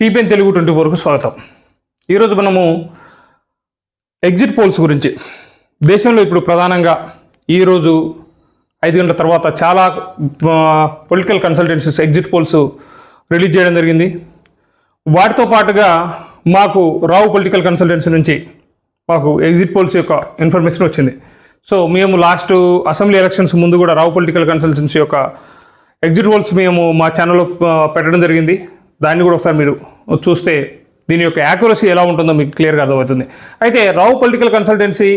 TPN Telugu twenty ఫోర్కు స్వాగతం. ఈరోజు మనము ఎగ్జిట్ పోల్స్ గురించి దేశంలో ఇప్పుడు ప్రధానంగా ఈరోజు ఐదు గంటల తర్వాత చాలా political consultancies exit polls release చేయడం జరిగింది. వాటితో పాటుగా మాకు రావు పొలిటికల్ కన్సల్టెన్సీ నుంచి మాకు ఎగ్జిట్ పోల్స్ యొక్క ఇన్ఫర్మేషన్ వచ్చింది. సో మేము లాస్ట్ అసెంబ్లీ ఎలక్షన్స్ ముందు కూడా రావు పొలిటికల్ కన్సల్టెన్సీ యొక్క ఎగ్జిట్ పోల్స్ మేము మా ఛానల్లో పెట్టడం జరిగింది. దాన్ని కూడా ఒకసారి మీరు చూస్తే దీని యొక్క యాక్యురసీ ఎలా ఉంటుందో మీకు క్లియర్గా అర్థమవుతుంది. అయితే రావు పొలిటికల్ కన్సల్టెన్సీ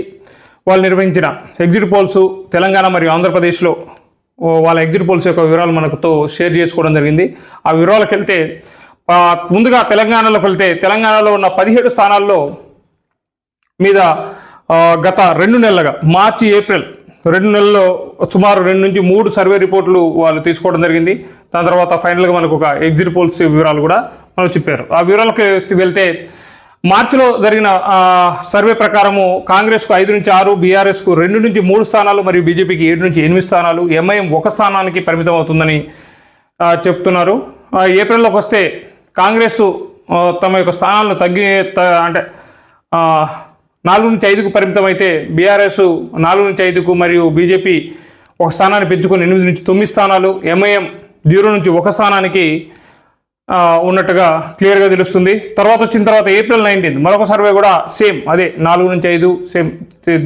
వాళ్ళు నిర్వహించిన ఎగ్జిట్ పోల్స్ తెలంగాణ మరియు ఆంధ్రప్రదేశ్లో వాళ్ళ ఎగ్జిట్ పోల్స్ యొక్క వివరాలు మనకుతో షేర్ చేసుకోవడం జరిగింది. ఆ వివరాలకు వెళ్తే ముందుగా తెలంగాణలోకి వెళ్తే తెలంగాణలో ఉన్న పదిహేడు స్థానాల్లో మీద గత రెండు నెలలుగా మార్చి ఏప్రిల్ రెండు నెలల్లో సుమారు రెండు నుంచి మూడు సర్వే రిపోర్ట్లు వాళ్ళు తీసుకోవడం జరిగింది. దాని తర్వాత ఫైనల్గా మనకు ఒక ఎగ్జిట్ పోల్స్ వివరాలు కూడా మనకు చెప్పారు. ఆ వివరాలకు వెళ్తే మార్చిలో జరిగిన సర్వే ప్రకారము కాంగ్రెస్కు ఐదు నుంచి ఆరు బీఆర్ఎస్కు రెండు నుంచి మూడు స్థానాలు మరియు బీజేపీకి ఏడు నుంచి ఎనిమిది స్థానాలు ఎంఐఎం ఒక స్థానానికి పరిమితం అవుతుందని చెప్తున్నారు. ఏప్రిల్లోకి వస్తే కాంగ్రెస్ తమ యొక్క స్థానాలను తగ్గి అంటే నాలుగు నుంచి ఐదుకు పరిమితం అయితే బీఆర్ఎస్ నాలుగు నుంచి ఐదుకు మరియు బీజేపీ ఒక స్థానాన్ని పెంచుకొని ఎనిమిది నుంచి తొమ్మిది స్థానాలు ఎంఐఎం జీరో నుంచి ఒక స్థానానికి ఉన్నట్టుగా క్లియర్గా తెలుస్తుంది. తర్వాత వచ్చిన తర్వాత ఏప్రిల్ నైన్టీన్త్ మరొక సర్వే కూడా సేమ్ అదే నాలుగు నుంచి ఐదు same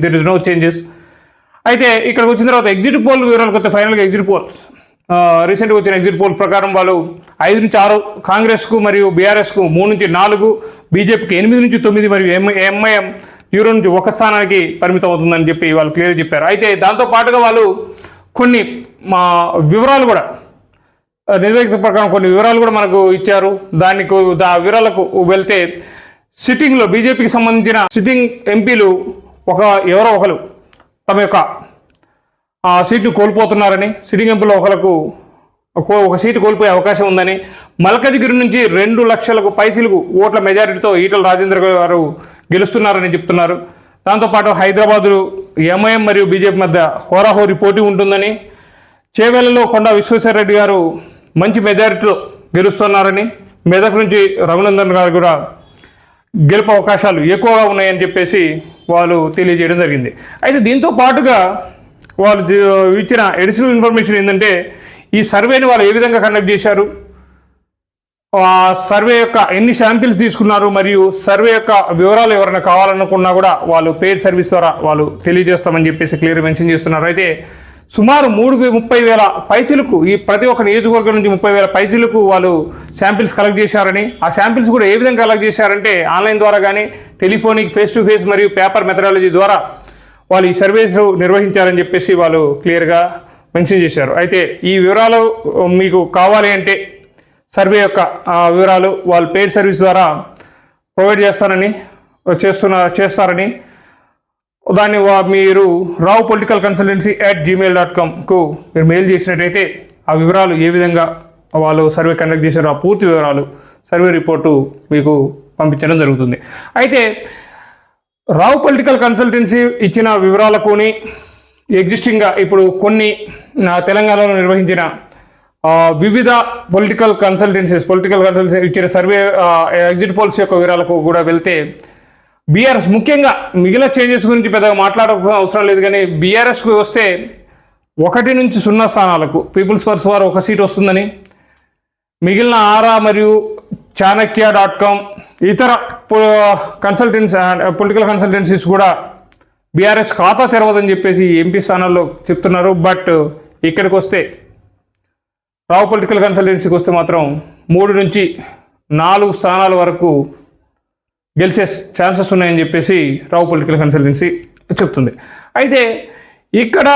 there is no changes అయితే ఇక్కడికి వచ్చిన తర్వాత ఎగ్జిట్ పోల్ వివరాలకు వస్తే ఫైనల్గా ఎగ్జిట్ పోల్స్ రీసెంట్గా వచ్చిన ఎగ్జిట్ పోల్ ప్రకారం వాళ్ళు ఐదు నుంచి ఆరు కాంగ్రెస్కు మరియు బీఆర్ఎస్కు మూడు నుంచి నాలుగు బీజేపీకి ఎనిమిది నుంచి తొమ్మిది మరియు ఎంఐఎం యూరో నుంచి ఒక స్థానానికి పరిమితం అవుతుందని చెప్పి వాళ్ళు క్లియర్ చెప్పారు. అయితే దాంతో పాటుగా వాళ్ళు కొన్ని మా వివరాలు కూడా నిర్వహిత ప్రకారం కొన్ని వివరాలు కూడా మనకు ఇచ్చారు. దానికి ఆ వివరాలకు వెళ్తే సిట్టింగ్లో బీజేపీకి సంబంధించిన సిట్టింగ్ ఎంపీలు ఒక ఎవరో ఒకరు తమ యొక్క సీట్ను కోల్పోతున్నారని సిట్టింగ్ ఎంపీలో ఒకరికి ఒక- ఒక సీటు కోల్పోయే అవకాశం ఉందని మల్కజ్గిరి నుంచి రెండు లక్షలకు పైసలకు ఓట్ల మెజారిటీతో ఈటల రాజేంద్ర గారు గెలుస్తున్నారని చెప్తున్నారు. దాంతోపాటు హైదరాబాదులో ఎంఐఎం మరియు బీజేపీ మధ్య హోరాహోరీ పోటీ ఉంటుందని చేవెళ్ళలో కొండా విశ్వేశ్వరరెడ్డి గారు మంచి మెజారిటీలో గెలుస్తున్నారని మెదక్ నుంచి రఘునందన్ గారు కూడా గెలుపు అవకాశాలు ఎక్కువగా ఉన్నాయని చెప్పేసి వాళ్ళు తెలియజేయడం జరిగింది. అయితే దీంతో పాటుగా వాళ్ళు ఇచ్చిన అడిషనల్ ఇన్ఫర్మేషన్ ఏంటంటే ఈ సర్వేని వాళ్ళు ఏ విధంగా కండక్ట్ చేశారు? సర్వే యొక్క ఎన్ని శాంపిల్స్ తీసుకున్నారు మరియు సర్వే యొక్క వివరాలు ఎవరైనా కావాలనుకున్నా కూడా వాళ్ళు పెయిడ్ సర్వీస్ ద్వారా వాళ్ళు తెలియజేస్తామని చెప్పేసి క్లియర్ మెన్షన్ చేస్తున్నారు. అయితే సుమారు మూడు ముప్పై వేల పైచీలకు ఈ ప్రతి ఒక్క నియోజకవర్గం నుంచి ముప్పై వేల పైచీలకు వాళ్ళు శాంపిల్స్ కలెక్ట్ చేశారని ఆ శాంపిల్స్ కూడా ఏ విధంగా కలెక్ట్ చేశారంటే ఆన్లైన్ ద్వారా కానీ టెలిఫోనిక్ ఫేస్ టు ఫేస్ మరియు పేపర్ మెథడాలజీ ద్వారా వాళ్ళు ఈ సర్వేస్ నిర్వహించారని చెప్పేసి వాళ్ళు క్లియర్గా మెన్షన్ చేశారు. అయితే ఈ వివరాలు మీకు కావాలి అంటే సర్వే యొక్క వివరాలు వాళ్ళు పెయిడ్ సర్వీస్ ద్వారా ప్రొవైడ్ చేస్తారని చేస్తున్న చేస్తారని. దాన్ని మీరు Rao political consultancy at Gmail dot కామ్కు మీరు మెయిల్ చేసినట్టయితే ఆ వివరాలు ఏ విధంగా వాళ్ళు సర్వే కండక్ట్ చేశారో ఆ పూర్తి వివరాలు సర్వే రిపోర్టు మీకు పంపించడం జరుగుతుంది. అయితే రావు పొలిటికల్ కన్సల్టెన్సీ ఇచ్చిన వివరాలకుని ఎగ్జిస్టింగ్గా ఇప్పుడు కొన్ని తెలంగాణలో నిర్వహించిన వివిధ పొలిటికల్ కన్సల్టెన్సీస్ పొలిటికల్ కన్సల్టెన్సీ ఇచ్చిన సర్వే ఎగ్జిట్ పోల్స్ యొక్క వివరాలకు కూడా వెళ్తే బీఆర్ఎస్ ముఖ్యంగా మిగిలిన చేంజెస్ గురించి పెద్దగా మాట్లాడకపోతే అవసరం లేదు కానీ బీఆర్ఎస్కు వస్తే ఒకటి నుంచి సున్నా స్థానాలకు పీపుల్స్ పర్స్ వారు ఒక సీట్ వస్తుందని మిగిలిన ఆరా మరియు చాణక్య డాట్ కామ్ ఇతర కన్సల్టెన్సీ పొలిటికల్ కన్సల్టెన్సీస్ కూడా బీఆర్ఎస్ ఖాతా తెరవదని చెప్పేసి ఎంపీ స్థానాల్లో చెప్తున్నారు. బట్ ఇక్కడికి వస్తే రావు పొలిటికల్ కన్సల్టెన్సీకి వస్తే మాత్రం మూడు నుంచి నాలుగు స్థానాల వరకు గెలిచే ఛాన్సెస్ ఉన్నాయని చెప్పేసి రావు పొలిటికల్ కన్సల్టెన్సీ చెప్తుంది. అయితే ఇక్కడ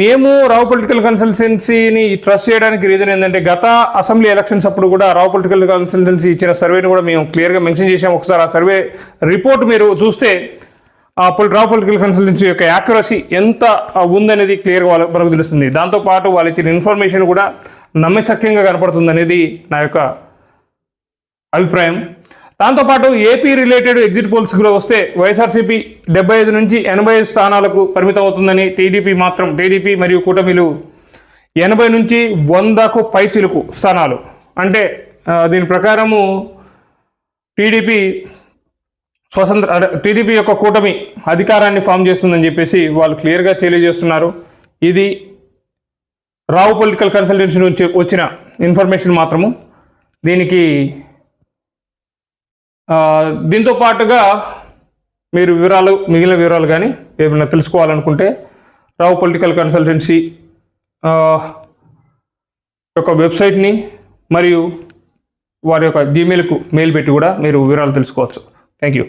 మేము రావు పొలిటికల్ కన్సల్టెన్సీని ట్రస్ట్ చేయడానికి రీజన్ ఏంటంటే గత అసెంబ్లీ ఎలక్షన్స్ అప్పుడు కూడా రావు పొలిటికల్ కన్సల్టెన్సీ ఇచ్చిన సర్వేని కూడా మేము క్లియర్గా మెన్షన్ చేసాం ఒకసారి ఆ సర్వే రిపోర్ట్ మీరు చూస్తే ఆ పొలి రావు పొలిటికల్ కన్సల్టెన్సీ యొక్క యాక్యురసీ ఎంత ఉందనేది క్లియర్గా వాళ్ళ మనకు తెలుస్తుంది. దాంతోపాటు వాళ్ళు ఇచ్చిన ఇన్ఫర్మేషన్ కూడా నమ్మశక్యంగా కనపడుతుంది అనేది నా యొక్క అభిప్రాయం. దాంతోపాటు ఏపీ రిలేటెడ్ ఎగ్జిట్ పోల్స్ కూడా వస్తే వైఎస్ఆర్సీపీ డెబ్బై ఐదు నుంచి ఎనభై ఐదు స్థానాలకు పరిమితం అవుతుందని టీడీపీ మాత్రం టీడీపీ మరియు కూటమిలు ఎనభై నుంచి వందకు పైచిలుకు స్థానాలు. అంటే దీని ప్రకారము టీడీపీ స్వతంత్ర టీడీపీ యొక్క కూటమి అధికారాన్ని ఫామ్ చేస్తుందని చెప్పేసి వాళ్ళు క్లియర్గా తెలియజేస్తున్నారు. ఇది రావు పొలిటికల్ కన్సల్టెన్సీ నుంచి వచ్చిన ఇన్ఫర్మేషన్ మాత్రము. దీనికి దీంతో పాటుగా మీరు వివరాలు మిగిలిన వివరాలు కానీ ఏమైనా తెలుసుకోవాలనుకుంటే రావు పొలిటికల్ కన్సల్టెన్సీ యొక్క వెబ్సైట్ని మరియు వారి యొక్క జీమెయిల్కు మెయిల్ పెట్టి కూడా మీరు వివరాలు తెలుసుకోవచ్చు. Thank you